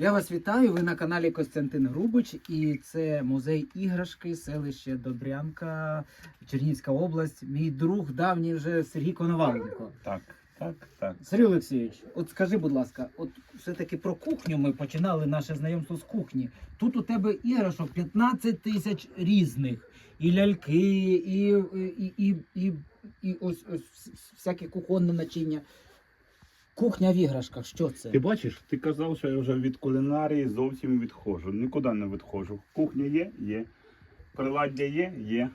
Я вас вітаю. Ви на каналі Костянтин Грубич, і це музей іграшки, селище Добрянка, Чернігівська область. Мій друг давній вже Сергій Коноваленко. Так, так, так. Сергій Олексійович, от скажи, будь ласка, от все-таки про кухню ми починали наше знайомство з кухні. Тут у тебе іграшок 15 тисяч різних. І ляльки, і, і, і, і, і ось, ось всяке кухонне начиння. Кухня в іграшках, що це? Ти бачиш, ти казав, що я вже від кулінарії зовсім відходжу. Нікуди не відходжу. Кухня є, є. Приладдя є, є.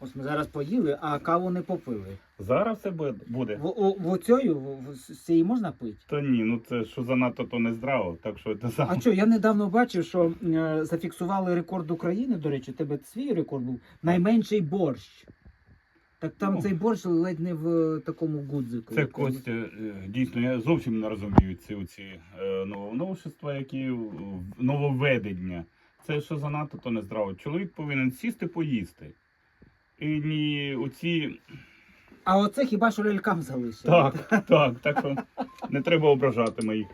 Ось ми зараз поїли, а каву не попили. Зараз все буде. В, о, в оцею, в, з цієї можна пити? Та ні, ну це що занадто то не здраво, так що це А що, я недавно бачив, що е, зафіксували рекорд України, до речі, у тебе свій рекорд був найменший борщ. Так там Ну. цей борщ ледь не в такому гудзику. Це Костя, е, дійсно, я зовсім не розумію ці, ці е, нововновшества, які нововведення. Це що занадто, то не здраво. Чоловік повинен сісти поїсти. І ні оці. А оце хіба що лялькам залишили? Так, так, так що не треба ображати моїх.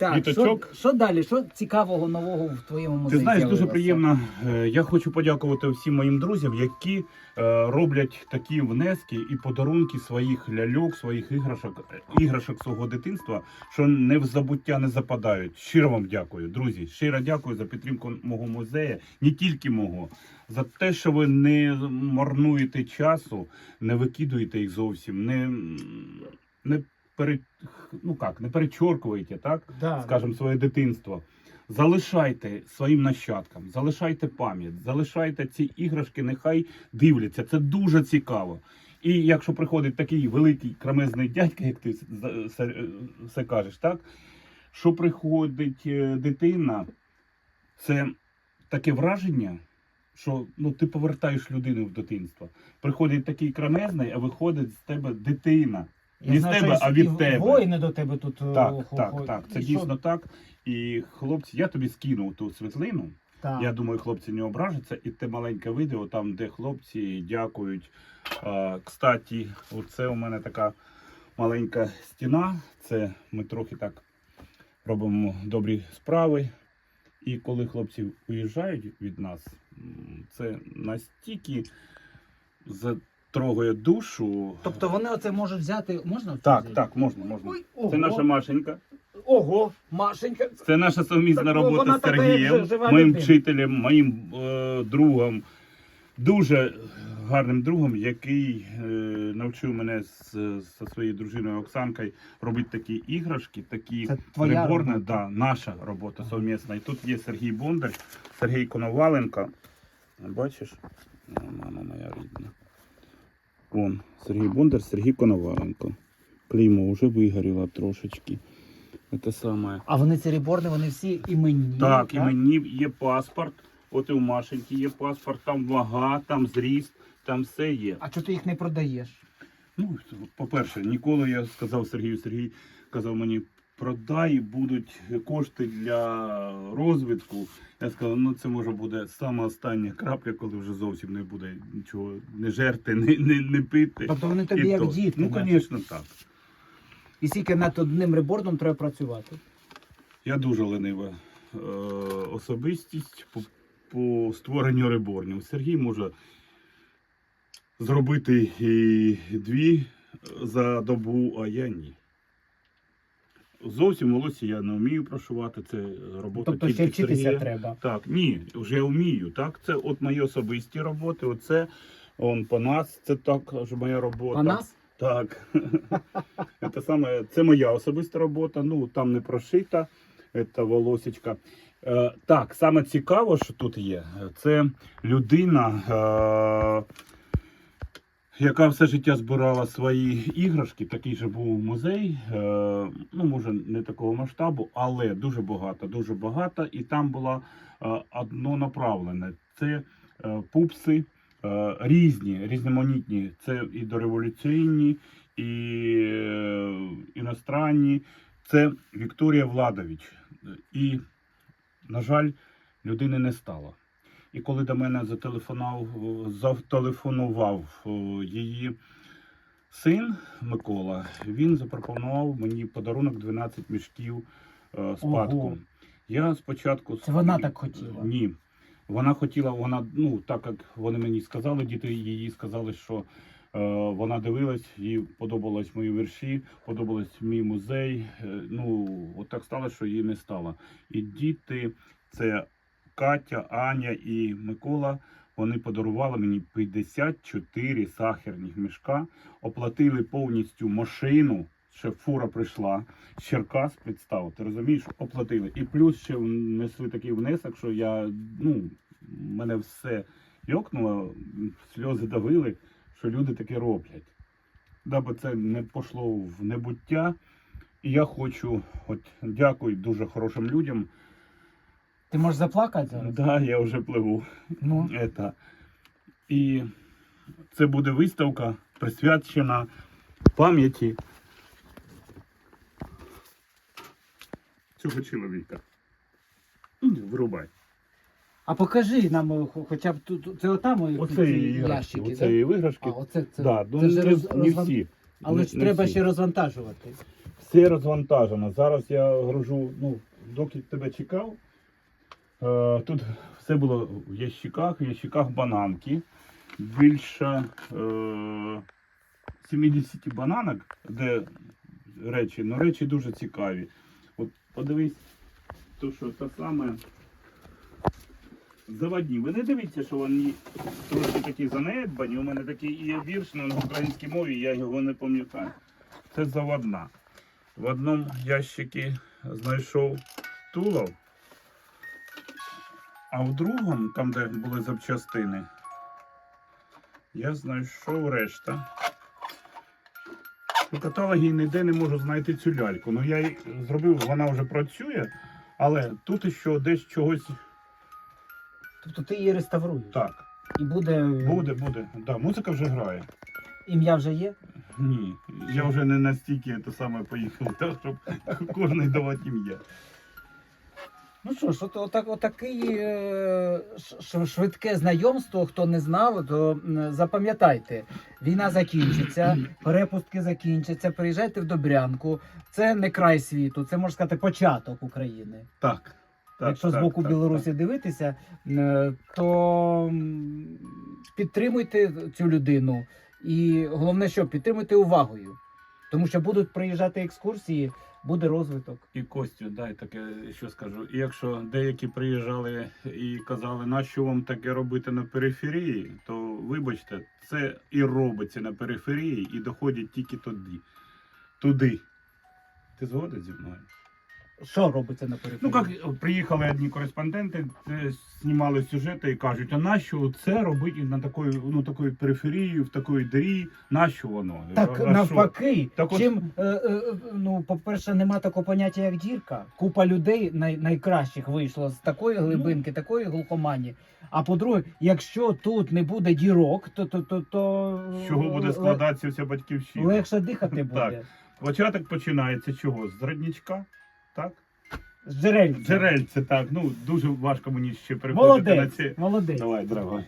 Так, що, що далі? Що цікавого нового в твоєму Ти музеї? знаєш, дуже приємно. Е, Я хочу подякувати всім моїм друзям, які е, роблять такі внески і подарунки своїх ляльок, своїх іграшок, іграшок свого дитинства, що не в забуття не западають. Щиро вам дякую, друзі. Щиро дякую за підтримку мого музею, не тільки мого, за те, що ви не марнуєте часу, не викидуєте їх зовсім, не, не пере, ну як, не перечоркуєте, так? Да. скажімо, своє дитинство. Залишайте своїм нащадкам, залишайте пам'ять, залишайте ці іграшки, нехай дивляться. Це дуже цікаво. І якщо приходить такий великий кремезний дядька, як ти все, кажеш, так? Що приходить е, дитина, це таке враження, що ну, ти повертаєш людину в дитинство. Приходить такий кремезний, а виходить з тебе дитина. Я Не з знаю, тебе, що а і тебе. Воїни до тебе тут. е, Так, хо- так, хо- так. Це і що? дійсно так. І хлопці, я тобі скинув ту світлину. Так. Я думаю, хлопці не ображаться. І те маленьке відео, там, де хлопці дякують. А, кстати, оце у мене така маленька стіна. Це ми трохи так робимо добрі справи. І коли хлопці уїжджають від нас, м, це настільки затрогає душу. Тобто вони оце можуть взяти. Можна? оце Так, взяти? так, можна, можна. Ой, Це наша Машенька. Ого, Машенька. Це наша совмісна Так, робота вона з така, як Сергієм, жи- жива моїм людина. вчителем, моїм е, другом, дуже гарним другом, який е, навчив мене з, зі своєю дружиною Оксанкою робити такі іграшки, такі Це твоя приборні. робота? Да, наша робота совмісна. І тут є Сергій Бондар, Сергій Коноваленко. Бачиш? О, Мама моя рідна. Вон, Сергій Бондар, Сергій Коноваленко. Клеймо вже вигоріло трошечки. Це саме. А вони ці реборни, вони всі іменні. Так, і мені є паспорт. От і у Машеньки є паспорт, там вага, там зріст, там все є. А чого ти їх не продаєш? Ну, по-перше, ніколи я сказав Сергію, Сергій казав мені, продай, будуть кошти для розвитку. Я сказав, ну це може буде саме остання крапля, коли вже зовсім не буде нічого не жерти, не, не, не пити. Тобто вони тобі І як то. діти. Ну, наче. звісно, так. І скільки над одним ребордом треба працювати. Я дуже ленива е, особистість по, по створенню реборнів. Сергій може зробити і дві за добу, а я ні. Зовсім волосся я не вмію прошивати, це робота Тобто тільки ще вчитися Сергія. треба. Так, ні, вже вмію. Так, це от мої особисті роботи. Оце он по нас, це також моя робота. Нас? Так. це саме це моя особиста робота. Ну там не прошита, це волосечка. Е, так, саме цікаво, що тут є, це людина, е, яка все життя збирала свої іграшки. Такий же був музей. Е, ну, може, не такого масштабу, але дуже багато, дуже багато. І там була е, одно направлене. Це е, пупси. Різні, різноманітні. Це і дореволюційні, і іностранні. Це Вікторія Владович. І, на жаль, людини не стало. І коли до мене зателефонував, зателефонував е, її син Микола, він запропонував мені подарунок 12 мішків е, спадку. Ого. Я спочатку Це вона так хотіла? Ні. Вона хотіла, вона, ну, так як вони мені сказали, діти її сказали, що е, вона дивилась, їй подобались мої вірші, подобалось мій музей. Е, ну, от так стало, що її не стало. І діти, це Катя, Аня і Микола. Вони подарували мені 54 сахарних мішка, оплатили повністю машину. Ще фура прийшла Черкас, представ, ти розумієш, оплатили. І плюс ще внесли такий внесок, що я, ну, мене все йокнуло, сльози давили, що люди таке роблять. Даби це не пішло в небуття. І я хочу, от дякую дуже хорошим людям. Ти можеш заплакати зараз? Да, я вже пливу. Ну, Это. І це буде виставка присвячена пам'яті цього чоловіка. Ну, Вирубай. а покажи нам е, хоча б тут. Це отам Оце і іграшки. ящики, Оце да? і іграшки. А, оце це. да, ну, це ж не, роз- не розван- всі. Але Не- ж не треба всі. ще розвантажувати. Все розвантажено. Зараз я гружу, ну, доки тебе чекав. Е, тут все було в ящиках, в ящиках бананки. Більше е, 70 бананок, де речі, ну речі дуже цікаві. От подивись, то що те саме. Заводні. Ви не дивіться, що вони трошки такі занедбані. У мене такий є вірш на українській мові, я його не пам'ятаю. Це заводна. В одному ящикі знайшов тулов, а в другому, там, де були запчастини, я знайшов решта. У каталогі ніде не можу знайти цю ляльку. Ну я її зробив, вона вже працює, але тут ще десь чогось Тобто ти її реставруєш. так. І буде. Буде, буде. Да, музика вже грає. Ім'я вже є? Ні, я вже не настільки те саме поїхав, так, щоб кожний давати ім'я. Ну що ж, от, отак, отакий е, швидке знайомство, хто не знав, то запам'ятайте, війна закінчиться, перепустки закінчаться, приїжджайте в Добрянку. Це не край світу, це можна сказати початок України. Так. так Якщо так, з боку так, Білорусі дивитися, е, то підтримуйте цю людину. І головне, що підтримуйте увагою. Тому що будуть приїжджати екскурсії, буде розвиток. І Костю, дай таке, що скажу. І якщо деякі приїжджали і казали, нащо вам таке робити на периферії, то вибачте, це і робиться на периферії, і доходять тільки туди. Туди. Ти згоден зі мною? Що робиться на периферії? Ну як приїхали одні кореспонденти, е, знімали сюжети і кажуть, а нащо це робити на такої, ну, такої периферії, в такої дирі, нащо воно? Так А навпаки, Так чим е, е, ну, по-перше, нема такого поняття, як дірка. Купа людей най, найкращих вийшло з такої Ну. глибинки, такої глухомані. А по-друге, якщо тут не буде дірок, то то, то, то З чого буде складатися вся батьківщина? легше дихати буде. Так. Початок починається чого? З родничка, так? З джерельця. Джерельце, так. Ну, дуже важко мені ще переходити на Молодець, ці. молодець. Давай, дорогой.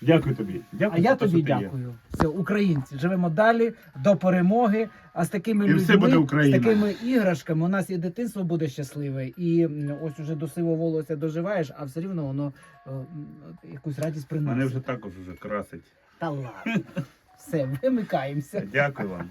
Дякую тобі. Дякую А я те, тобі ти є. дякую. Все, українці, живемо далі до перемоги. А з такими І людьми, все буде Україна. з такими іграшками, у нас і дитинство буде щасливе, і м, ось уже до сивого волосся доживаєш, а все рівно воно е, м, якусь радість приносить. Мене вже також вже красить. Та ладно. Все, вимикаємося. Дякую вам.